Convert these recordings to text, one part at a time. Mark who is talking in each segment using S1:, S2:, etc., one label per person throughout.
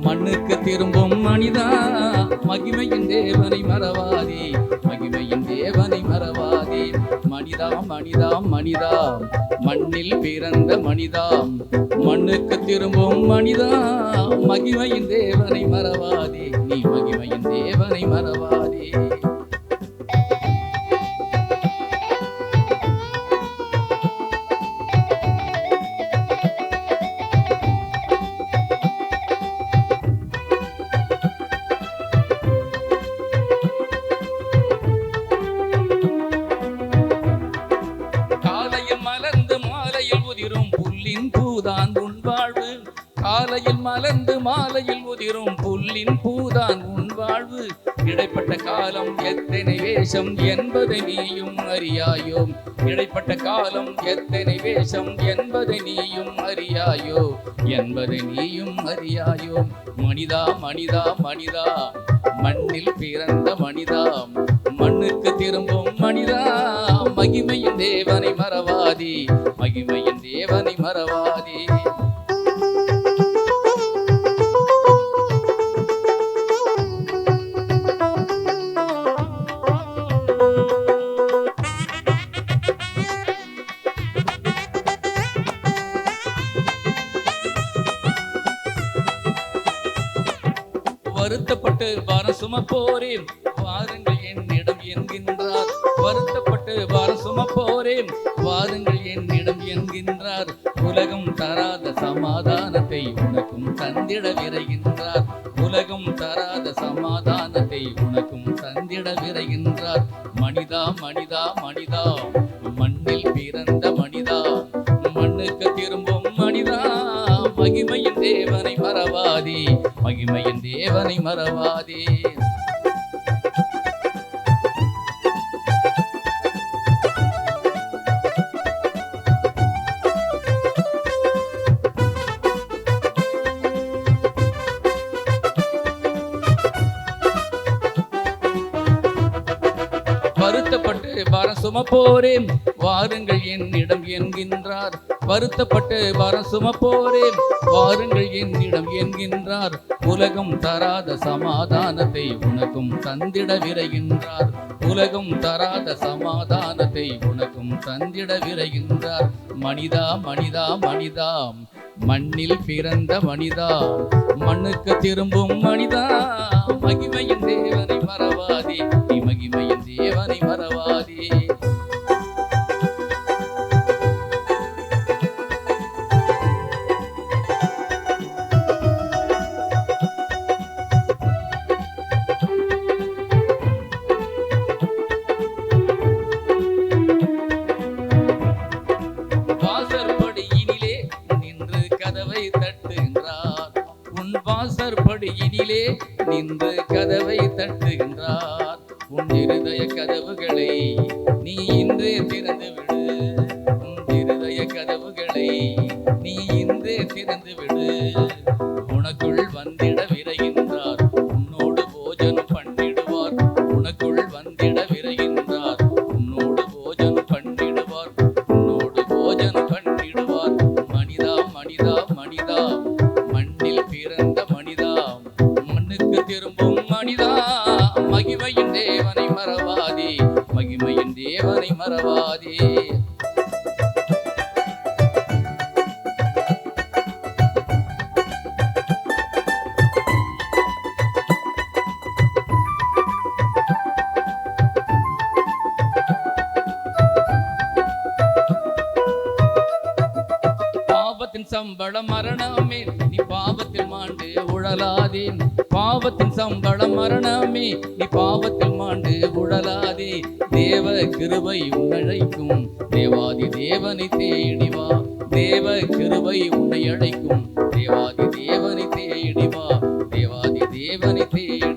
S1: மண்ணுக்கு திரும்பும் மனிதா. மகிமையின் தேவனை மறவாதே மகிமையின் தேவனை மறவாதே. மனிதா மனிதா மனிதா மண்ணில் பிறந்த மனிதா. மண்ணுக்கு திரும்பும் மனிதா மகிமையின் தேவனை மறவாதே. நீ மகிமையின் தேவனை மறவாதே. காலையில் மலர்ந்து மாலையில் உதிரும் புல்லின் பூதான் உன் வாழ்வு. இடைப்பட்ட காலம் எத்தனை வேஷம் என்பதை நீயும் அறியாயோ. இடைப்பட்ட காலம் எத்தனை வேஷம் என்பதை நீயும் அறியாயோ. என்பதை நீயும் அறியாயோ. மனிதா மனிதா மனிதா. மண்ணில் பிறந்த மனிதா. மண்ணுக்கு திரும்பும் மனிதா. மகிமையின் தேவனை மறவாதி. மகிமையின் தேவனை மறவாதி பாரம் சுமப்போரேன். வாருங்கள் என்னிடம் என்கின்றார். வருத்தப்பட்டு பாரம் சுமப்போரேன். வாருங்கள் என்னிடம் என்கின்றார். உலகம் தராத சமாதானத்தை உனக்கும் தந்திட விரைகின்றார். உலகம் தராத சமாதானத்தை உனக்கும் தந்திட விரைகின்றார். மனிதா மனிதா மனிதா. மகிமையின் தேவனை மறவாதே மகிமையின் தேவனை மறவாதே. பாரம் சுமப்போரேன் வாருங்கள் என்னிடம் என்கின்றார். வருத்தப்பட்டு பாரம் சுமப்போரேன் வாருங்கள் என்னிடம் என்கின்றார். உலகம் தராத சமாதானத்தை உனக்கும் தந்திட விரைகின்றார். உலகம் தராத சமாதானத்தை உனக்கும் தந்திட விரைகின்றார். மனிதா மனிதா மனிதா மண்ணில் பிறந்த மனிதா மண்ணுக்கு திரும்பும் மனிதா. மகிமையின் தேவனை மறவாதே நீ மகிமையின் தேவனை மறவாதே. வாசற்படியினிலே நின்று கதவை தட்டுகின்றார். உன் இருதய கதவுகளை நீ இன்றே திறந்து மறவாதே சம்பளம் மரணமே நீ பாவத்தில் மாண்டு உழலாதே. பாவத்தின் சம்பளம் மரணமே நீ பாவத்தில் மாண்டு உழலாதே. தேவ கிருபை உன்னழைக்கும் தேவாதி தேவனை தேடிவா தேவ கிருபை உன்னை அழைக்கும் தேவாதி தேவனை தேடிவா தேவாதி தேவனை தேடி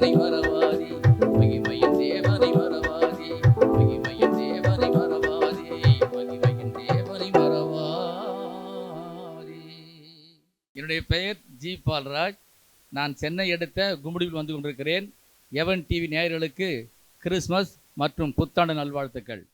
S1: தேவனை மறவாதே மகிமையின் தேவனை மறவாதே மகிமையின் தேவனை மறவாதே மகிமையின் தேவனை மறவாதே. என்னுடைய பெயர் ஜி பால்ராஜ். நான் சென்னை எடுத்த கும்படியில் வந்து கொண்டிருக்கிறேன். எவன் டிவி நேயர்களுக்கு கிறிஸ்மஸ் மற்றும் புத்தாண்டு நல்வாழ்த்துக்கள்.